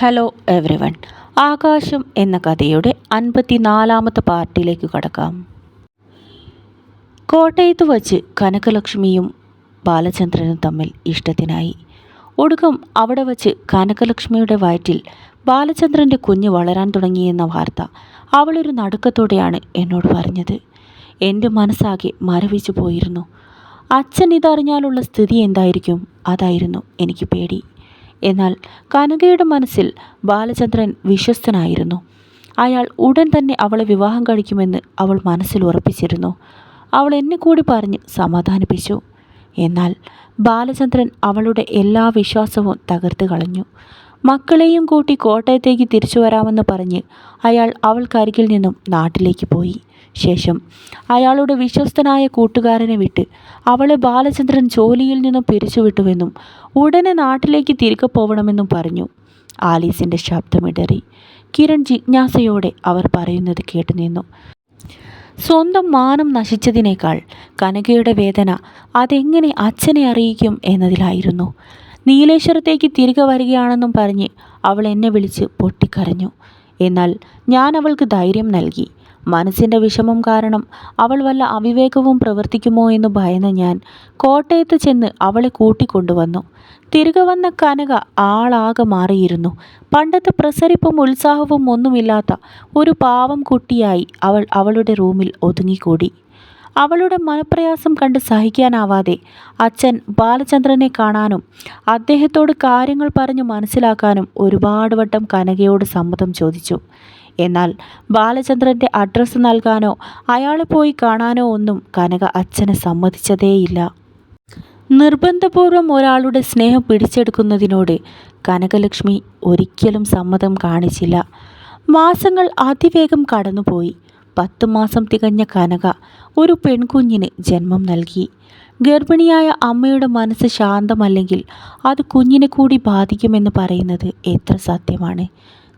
Hello every one ആകാശം എന്ന കഥയുടെ അൻപത്തിനാലാമത്തെ പാർട്ടിയിലേക്ക് കടക്കാം. കോട്ടയത്ത് വച്ച് കനകലക്ഷ്മിയും ബാലചന്ദ്രനും തമ്മിൽ ഇഷ്ടത്തിനായി. ഒടുക്കം അവിടെ വച്ച് കനകലക്ഷ്മിയുടെ വയറ്റിൽ ബാലചന്ദ്രന്റെ കുഞ്ഞ് വളരാൻ തുടങ്ങിയെന്ന വാർത്ത അവളൊരു നടുക്കത്തോടെയാണ് എന്നോട് പറഞ്ഞത്. എന്റെ മനസ്സാകെ മരവിച്ചു പോയിരുന്നു. അച്ഛൻ ഇതറിഞ്ഞാലുള്ള സ്ഥിതി എന്തായിരിക്കും? അതായിരുന്നു എനിക്ക് പേടി. എന്നാൽ കനകയുടെ മനസ്സിൽ ബാലചന്ദ്രൻ വിശ്വസ്തനായിരുന്നു. അയാൾ ഉടൻ തന്നെ അവളെ വിവാഹം കഴിക്കുമെന്ന് അവൾ മനസ്സിൽ ഉറപ്പിച്ചിരുന്നു. അവൾ എന്നെ കൂടി പറഞ്ഞ് സമാധാനിപ്പിച്ചു. എന്നാൽ ബാലചന്ദ്രൻ അവളുടെ എല്ലാ വിശ്വാസവും തകർത്ത് കളഞ്ഞു. മക്കളെയും കൂട്ടി കോട്ടയത്തേക്ക് തിരിച്ചു വരാമെന്ന് പറഞ്ഞ് അയാൾ അവൾക്കരികിൽ നിന്നും നാട്ടിലേക്ക് പോയി. ശേഷം അയാളുടെ വിശ്വസ്തനായ കൂട്ടുകാരനെ വിട്ട് അവളെ ബാലചന്ദ്രൻ ജോലിയിൽ നിന്നും പിരിച്ചുവിട്ടുവെന്നും ഉടനെ നാട്ടിലേക്ക് തിരികെ പോകണമെന്നും പറഞ്ഞു. ആലീസിന്റെ ശബ്ദമിടറി. കിരൺ ജിജ്ഞാസയോടെ അവർ പറയുന്നത് കേട്ടു നിന്നു. സ്വന്തം മാനം നശിച്ചതിനേക്കാൾ കനകയുടെ വേദന അതെങ്ങനെ അച്ഛനെ അറിയിക്കും എന്നതിലായിരുന്നു. നീലേശ്വരത്തേക്ക് തിരികെ വരികയാണെന്നും പറഞ്ഞ് അവൾ എന്നെ വിളിച്ച് പൊട്ടിക്കരഞ്ഞു. എന്നാൽ ഞാൻ അവൾക്ക് ധൈര്യം നൽകി. മനസ്സിന്റെ വിഷമം കാരണം അവൾ വല്ല അവിവേകവും പ്രവർത്തിക്കുമോ എന്ന് ഭയന്ന് ഞാൻ കോട്ടയത്ത് ചെന്ന് അവളെ കൂട്ടിക്കൊണ്ടുവന്നു. തിരികെ വന്ന കനക ആളാകെ മാറിയിരുന്നു. പണ്ടത്തെ പ്രസരിപ്പും ഉത്സാഹവും ഒന്നുമില്ലാത്ത ഒരു പാവം കുട്ടിയായി അവൾ അവളുടെ റൂമിൽ ഒതുങ്ങിക്കൂടി. അവളുടെ മനപ്രയാസം കണ്ട് സഹിക്കാനാവാതെ അച്ഛൻ ബാലചന്ദ്രനെ കാണാനും അദ്ദേഹത്തോട് കാര്യങ്ങൾ പറഞ്ഞു മനസ്സിലാക്കാനും ഒരുപാട് വട്ടം കനകയോട് സമ്മതം ചോദിച്ചു. എന്നാൽ ബാലചന്ദ്രന്റെ അഡ്രസ്സ് നൽകാനോ അയാളെ പോയി കാണാനോ ഒന്നും കനക അച്ഛനെ സമ്മതിച്ചതേയില്ല. നിർബന്ധപൂർവം ഒരാളുടെ സ്നേഹം പിടിച്ചെടുക്കുന്നതിനോട് കനകലക്ഷ്മി ഒരിക്കലും സമ്മതം കാണിച്ചില്ല. മാസങ്ങൾ അതിവേഗം കടന്നുപോയി. പത്ത് മാസം തികഞ്ഞ കനക ഒരു പെൺകുഞ്ഞിന് ജന്മം നൽകി. ഗർഭിണിയായ അമ്മയുടെ മനസ്സ് ശാന്തമല്ലെങ്കിൽ അത് കുഞ്ഞിനെ കൂടി ബാധിക്കുമെന്ന് പറയുന്നത് എത്ര സത്യമാണ്.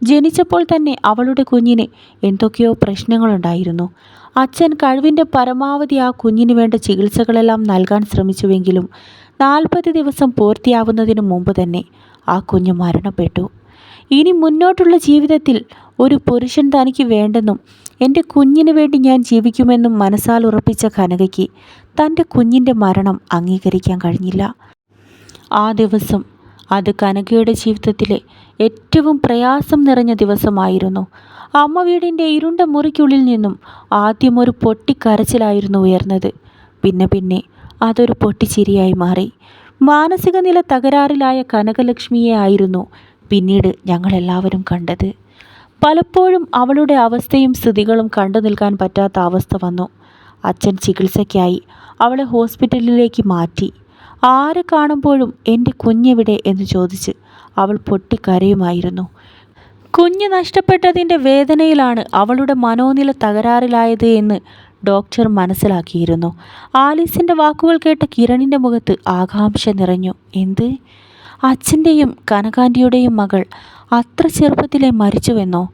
ജനിച്ചപ്പോൾ തന്നെ അവളുടെ കുഞ്ഞിന് എന്തൊക്കെയോ പ്രശ്നങ്ങളുണ്ടായിരുന്നു. അച്ഛൻ കഴിവിന്റെ പരമാവധി ആ കുഞ്ഞിന് വേണ്ട ചികിത്സകളെല്ലാം നൽകാൻ ശ്രമിച്ചുവെങ്കിലും നാൽപ്പത് ദിവസം പൂർത്തിയാവുന്നതിന് മുമ്പ് തന്നെ ആ കുഞ്ഞ് മരണപ്പെട്ടു. ഇനി മുന്നോട്ടുള്ള ജീവിതത്തിൽ ഒരു പുരുഷൻ തനിക്ക് വേണ്ടെന്നും എന്റെ കുഞ്ഞിന് വേണ്ടി ഞാൻ ജീവിക്കുമെന്നും മനസ്സാൽ ഉറപ്പിച്ച കനകയ്ക്ക് തന്റെ കുഞ്ഞിന്റെ മരണം അംഗീകരിക്കാൻ കഴിഞ്ഞില്ല. ആ ദിവസം അത് കനകയുടെ ജീവിതത്തിലെ ഏറ്റവും പ്രയാസം നിറഞ്ഞ ദിവസമായിരുന്നു. അമ്മ വീടിന്റെ ഇരുണ്ട മുറിക്കുള്ളിൽ നിന്നും ആദ്യം ഒരു പൊട്ടിക്കരച്ചിലായിരുന്നു ഉയർന്നത്. പിന്നെ പിന്നെ അതൊരു പൊട്ടിച്ചിരിയായി മാറി. മാനസിക നില തകരാറിലായ കനകലക്ഷ്മിയെ ആയിരുന്നു പിന്നീട് ഞങ്ങളെല്ലാവരും കണ്ടത്. പലപ്പോഴും അവളുടെ അവസ്ഥയും സ്ഥിതികളും കണ്ടു നിൽക്കാൻ പറ്റാത്ത അവസ്ഥ വന്നു. അച്ഛൻ ചികിത്സയ്ക്കായി അവളെ ഹോസ്പിറ്റലിലേക്ക് മാറ്റി. ആരെ കാണുമ്പോഴും എന്റെ കുഞ്ഞെവിടെ? എന്ന് ചോദിച്ച് അവൾ പൊട്ടിക്കരയുമായിരുന്നു. കുഞ്ഞ് നഷ്ടപ്പെട്ടതിന്റെ വേദനയിലാണ് അവളുടെ മനോനില തകരാറിലായത് എന്ന് ഡോക്ടർ മനസ്സിലാക്കിയിരുന്നു. ആലീസിന്റെ വാക്കുകൾ കേട്ട കിരണിന്റെ മുഖത്ത് ആകാംക്ഷ നിറഞ്ഞു. എന്ത്? അച്ഛന്റെയും കനകാന്റിയുടെയും മകൾ അത്ര ചെറുപ്പത്തിലേ മരിച്ചുവെന്നോ?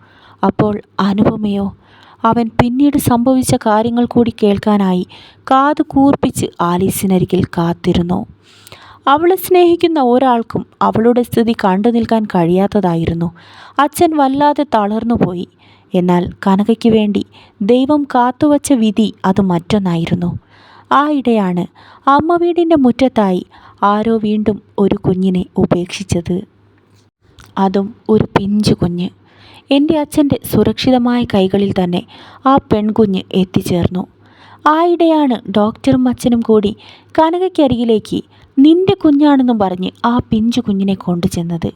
അപ്പോൾ അനുപമയോ? അവൻ പിന്നീട് സംഭവിച്ച കാര്യങ്ങൾ കൂടി കേൾക്കാനായി കാത് കൂർപ്പിച്ച് ആലീസിനരികിൽ കാത്തിരുന്നു. അവളെ സ്നേഹിക്കുന്ന ഒരാൾക്കും അവളുടെ സ്ഥിതി കണ്ടു നിൽക്കാൻ കഴിയാത്തതായിരുന്നു. അച്ഛൻ വല്ലാതെ തളർന്നുപോയി. എന്നാൽ കനകയ്ക്ക് വേണ്ടി ദൈവം കാത്തുവച്ച വിധി അത് മറ്റൊന്നായിരുന്നു. ആ ഇടെയാണ് അമ്മ വീടിന്റെ മുറ്റത്തായി ആരോ വീണ്ടും ഒരു കുഞ്ഞിനെ ഉപേക്ഷിച്ചത്. അതും ഒരു പിഞ്ചു കുഞ്ഞ്. എന്റെ അച്ഛന്റെ സുരക്ഷിതമായ കൈകളിൽ തന്നെ ആ പെൺകുഞ്ഞ് എത്തിച്ചേർന്നു. ആയിടെയാണ് ഡോക്ടറും അച്ഛനും കൂടി കനകയ്ക്കരികിലേക്ക് നിന്റെ കുഞ്ഞാണെന്നും പറഞ്ഞ് ആ പിഞ്ചു കുഞ്ഞിനെ കൊണ്ടുചെന്നത്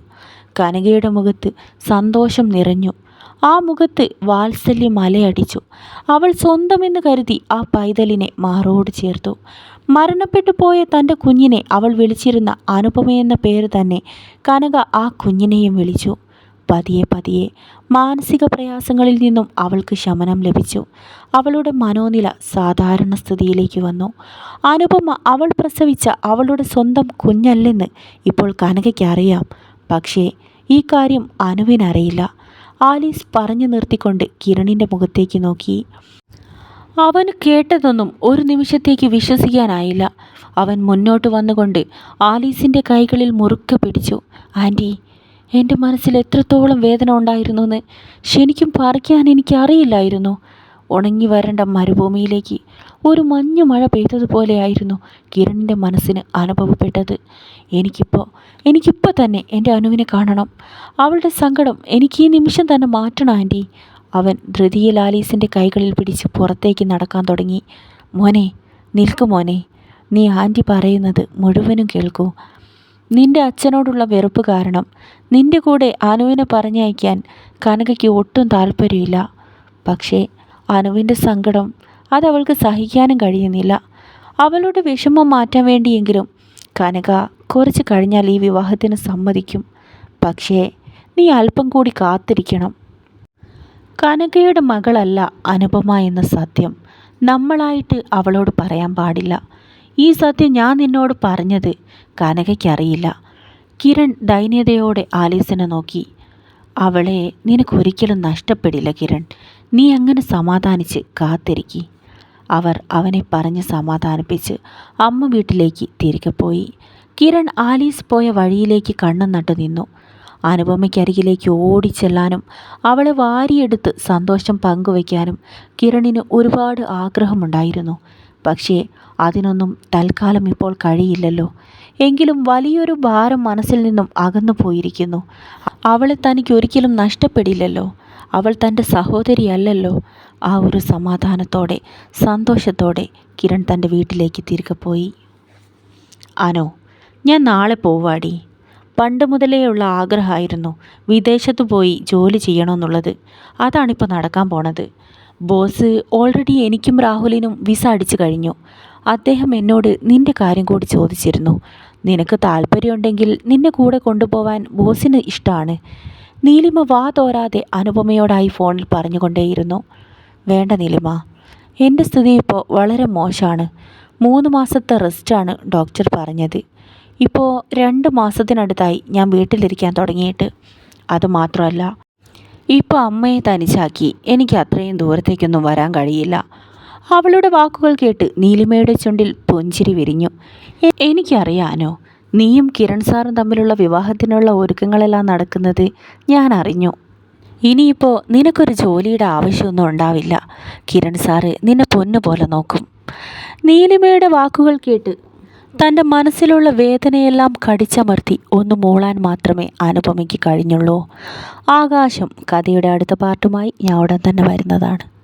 കനകയുടെ മുഖത്ത് സന്തോഷം നിറഞ്ഞു. ആ മുഖത്ത് വാത്സല്യം മലയടിച്ചു. അവൾ സ്വന്തമെന്ന് കരുതി ആ പൈതലിനെ മാറോട് ചേർത്തു. മരണപ്പെട്ടു പോയ തന്റെ കുഞ്ഞിനെ അവൾ വിളിച്ചിരുന്ന അനുപമയെന്ന പേര് തന്നെ കനക ആ കുഞ്ഞിനെയും വിളിച്ചു. പതിയെ പതിയെ മാനസിക പ്രയാസങ്ങളിൽ നിന്നും അവൾക്ക് ശമനം ലഭിച്ചു. അവളുടെ മനോനില സാധാരണ സ്ഥിതിയിലേക്ക് വന്നു. അനുപമ അവൾ പ്രസവിച്ച അവളുടെ സ്വന്തം കുഞ്ഞല്ലെന്ന് ഇപ്പോൾ കനകയ്ക്ക് അറിയാം. പക്ഷേ ഈ കാര്യം അനുവിനറിയില്ല. ആലീസ് പറഞ്ഞു നിർത്തിക്കൊണ്ട് കിരണിന്റെ മുഖത്തേക്ക് നോക്കി. അവന് കേട്ടതൊന്നും ഒരു നിമിഷത്തേക്ക് വിശ്വസിക്കാനായില്ല. അവൻ മുന്നോട്ട് വന്നുകൊണ്ട് ആലീസിന്റെ കൈകളിൽ മുറുക്കെ പിടിച്ചു. ആന്റി എന്റെ മനസ്സിൽ എത്രത്തോളം വേദന ഉണ്ടായിരുന്നു എന്ന് ശരിക്കും പറിക്കാൻ എനിക്കറിയില്ലായിരുന്നു. ഉണങ്ങി വരേണ്ട മരുഭൂമിയിലേക്ക് ഒരു മഞ്ഞു മഴ പെയ്തതുപോലെയായിരുന്നു കിരണിന്റെ മനസ്സിന് അനുഭവപ്പെട്ടത്. എനിക്കിപ്പോൾ എനിക്കിപ്പോൾ തന്നെ എന്റെ അനുവിനെ കാണണം. അവളുടെ സങ്കടം എനിക്ക് ഈ നിമിഷം തന്നെ മാറ്റണം ആന്റി അവൻ ധൃതിയിൽ ലാലീസിന്റെ കൈകളിൽ പിടിച്ച് പുറത്തേക്ക് നടക്കാൻ തുടങ്ങി. മോനെ നിൽക്കു മോനെ. നീ ആന്റി പറയുന്നത് മുഴുവനും കേൾക്കൂ. നിന്റെ അച്ഛനോടുള്ള വെറുപ്പ് കാരണം നിന്റെ കൂടെ അനുവിനെ പറഞ്ഞയക്കാൻ കനകയ്ക്ക് ഒട്ടും താല്പര്യമില്ല. പക്ഷേ അനുവിന്റെ സങ്കടം അതവൾക്ക് സഹിക്കാനും കഴിയുന്നില്ല. അവളുടെ വിഷമം മാറ്റാൻ വേണ്ടിയെങ്കിലും കനക കുറച്ച് കഴിഞ്ഞാൽ ഈ വിവാഹത്തിന് സമ്മതിക്കും. പക്ഷേ നീ അല്പം കൂടി കാത്തിരിക്കണം. കനകയുടെ മകളല്ല അനുപമ എന്ന സത്യം നമ്മളായിട്ട് അവളോട് പറയാൻ പാടില്ല. ഈ സത്യം ഞാൻ നിന്നോട് പറഞ്ഞത് കനകയ്ക്കറിയില്ല. കിരൺ ദൈന്യതയോടെ ആലീസിനെ നോക്കി. അവളെ നിനക്കൊരിക്കലും നഷ്ടപ്പെടില്ല കിരൺ. നീ അങ്ങനെ സമാധാനിച്ച് കാത്തിരിക്കി. അവർ അവനെ പറഞ്ഞ് സമാധാനിപ്പിച്ച് അമ്മ വീട്ടിലേക്ക് തിരികെ പോയി. കിരൺ ആലീസ് പോയ വഴിയിലേക്ക് കണ്ണും നട്ടു നിന്നു. അനുപമയ്ക്കരികിലേക്ക് ഓടിച്ചെല്ലാനും അവളെ വാരിയെടുത്ത് സന്തോഷം പങ്കുവയ്ക്കാനും കിരണിന് ഒരുപാട് ആഗ്രഹമുണ്ടായിരുന്നു. പക്ഷേ അതിനൊന്നും തൽക്കാലം ഇപ്പോൾ കഴിയില്ലല്ലോ. എങ്കിലും വലിയൊരു ഭാരം മനസ്സിൽ നിന്നും അകന്നു പോയിരിക്കുന്നു അവളെ തനിക്ക് ഒരിക്കലും നഷ്ടപ്പെടില്ലല്ലോ. അവൾ തന്റെ സഹോദരിയല്ലല്ലോ ആ ഒരു സമാധാനത്തോടെ സന്തോഷത്തോടെ കിരൺ തന്റെ വീട്ടിലേക്ക് തിരികെ പോയി. ആനോ ഞാൻ നാളെ പോവാടി. പണ്ട് മുതലേ ഉള്ള ആഗ്രഹമായിരുന്നു വിദേശത്ത് പോയി ജോലി ചെയ്യണമെന്നുള്ളത്. അതാണിപ്പോൾ നടക്കാൻ പോണത്. ബോസ് ഓൾറെഡി എനിക്കും രാഹുലിനും വിസ അടിച്ചു കഴിഞ്ഞു. അദ്ദേഹം എന്നോട് നിന്റെ കാര്യം കൂടി ചോദിച്ചിരുന്നു. നിനക്ക് താല്പര്യമുണ്ടെങ്കിൽ നിന്നെ കൂടെ കൊണ്ടുപോവാൻ ബോസിന് ഇഷ്ടമാണ് നീലിമ വാ തോരാതെ അനുപമയോടായി ഫോണിൽ പറഞ്ഞുകൊണ്ടേയിരുന്നു. വേണ്ട നീലിമ എന്റെ സ്ഥിതി ഇപ്പോൾ വളരെ മോശമാണ് മൂന്ന് മാസത്തെ റെസ്റ്റാണ് ഡോക്ടർ പറഞ്ഞത്. ഇപ്പോൾ രണ്ട് മാസത്തിനടുത്തായി ഞാൻ വീട്ടിലിരിക്കാൻ തുടങ്ങിയിട്ട്. അതുമാത്രമല്ല ഇപ്പോൾ അമ്മയെ തനിച്ചാക്കി. എനിക്ക് അത്രയും ദൂരത്തേക്കൊന്നും വരാൻ കഴിയില്ല. അവളുടെ വാക്കുകൾ കേട്ട് നീലിമയുടെ ചുണ്ടിൽ പുഞ്ചിരി വിരിഞ്ഞു. എനിക്കറിയാനോ? നീയും കിരൺ സാറും തമ്മിലുള്ള വിവാഹത്തിനുള്ള ഒരുക്കങ്ങളെല്ലാം നടക്കുന്നത് ഞാൻ അറിഞ്ഞു. ഇനിയിപ്പോൾ നിനക്കൊരു ജോലിയുടെ ആവശ്യമൊന്നും ഉണ്ടാവില്ല. കിരൺ സാറ് നിന്നെ പൊന്നുപോലെ നോക്കും. നീലിമയുടെ വാക്കുകൾ കേട്ട് തന്റെ മനസ്സിലുള്ള വേദനയെല്ലാം കടിച്ചമർത്തി ഒന്ന് മൂളാൻ മാത്രമേ അനുപമയ്ക്ക് കഴിഞ്ഞുള്ളൂ. ആകാശം കഥയുടെ അടുത്ത പാർട്ടുമായി ഞാൻ ഉടൻ തന്നെ വരുന്നതാണ്.